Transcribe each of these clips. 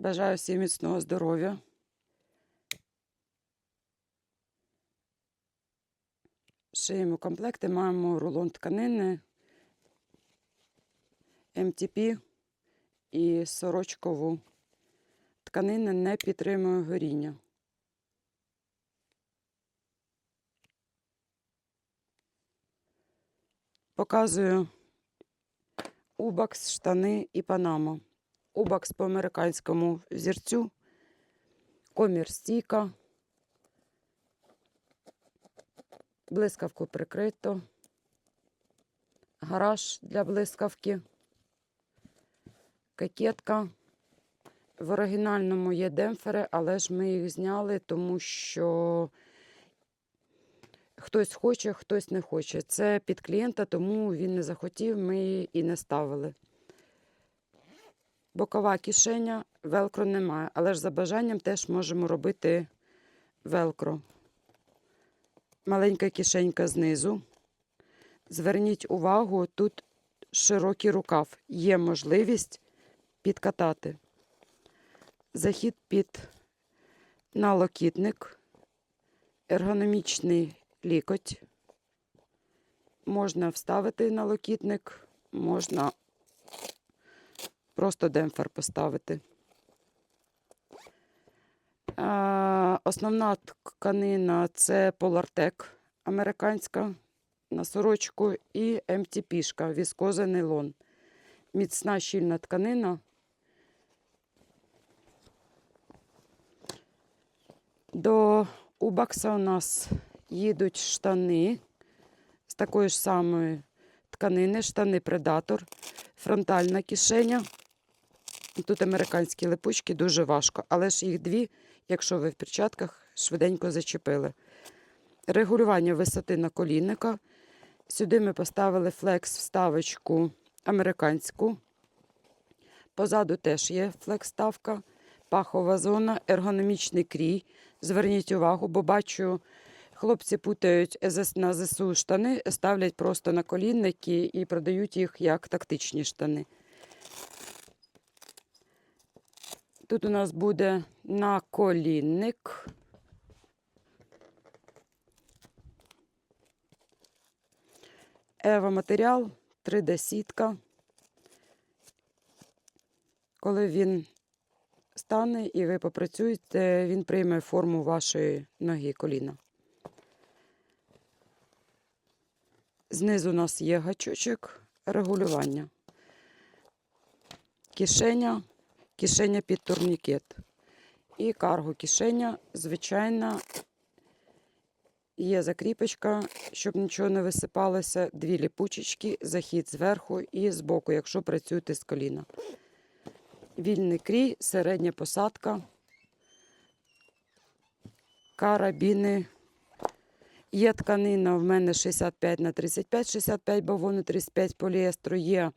Бажаю всім міцного здоров'я. Шиємо комплекти, маємо рулон тканини, МТП і сорочкову. Тканина не підтримує горіння. Показую Убакс, штани і панама. Убакс по американському взірцю, комір стійка, блискавку прикрито, гараж для блискавки, кокетка. В оригінальному є демпфери, але ж ми їх зняли, тому що хтось хоче, хтось не хоче. Це під клієнта, тому він не захотів, ми і не ставили. Бокова кишеня, велкро немає, але ж за бажанням теж можемо робити велкро. Маленька кишенька знизу. Зверніть увагу, тут широкий рукав. Є можливість підкатати. Захід під налокітник, ергономічний лікоть. Можна вставити налокітник, можна просто демпфер поставити. Основна тканина це Polartec американська на сорочку і МТПшка, віскоза нейлон. Міцна щільна тканина. До Убакса у нас їдуть штани з такої ж самої тканини, штани Предатор, фронтальна кишеня. Тут американські липучки дуже важко, але ж їх дві, якщо ви в перчатках, швиденько зачепили. Регулювання висоти на колінника. Сюди ми поставили флекс вставочку американську. Позаду теж є флекс-ставка, пахова зона, ергономічний крій. Зверніть увагу, бо бачу, хлопці путають на ЗСУ штани, ставлять просто на колінники і продають їх як тактичні штани. Тут у нас буде наколінник. Ева матеріал, 3D-сітка. Коли він стане і ви попрацюєте, він прийме форму вашої ноги, коліна. Знизу у нас є гачочок регулювання. Кишеня, кишеня під турнікет. І карго кишеня, звичайна, є закріпочка, щоб нічого не висипалося. Дві ліпучечки, захід зверху і збоку, якщо працюєте з коліна. Вільний крій, середня посадка, карабіни. Є тканина в мене 65 на 35, 65 бавовни, 35 поліестру, є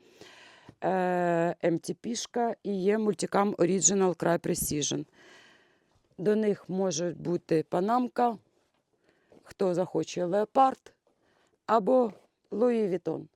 е, МТПшка і є Multicam Original Cry Precision. До них може бути панамка, хто захоче леопард або Луї Вітон.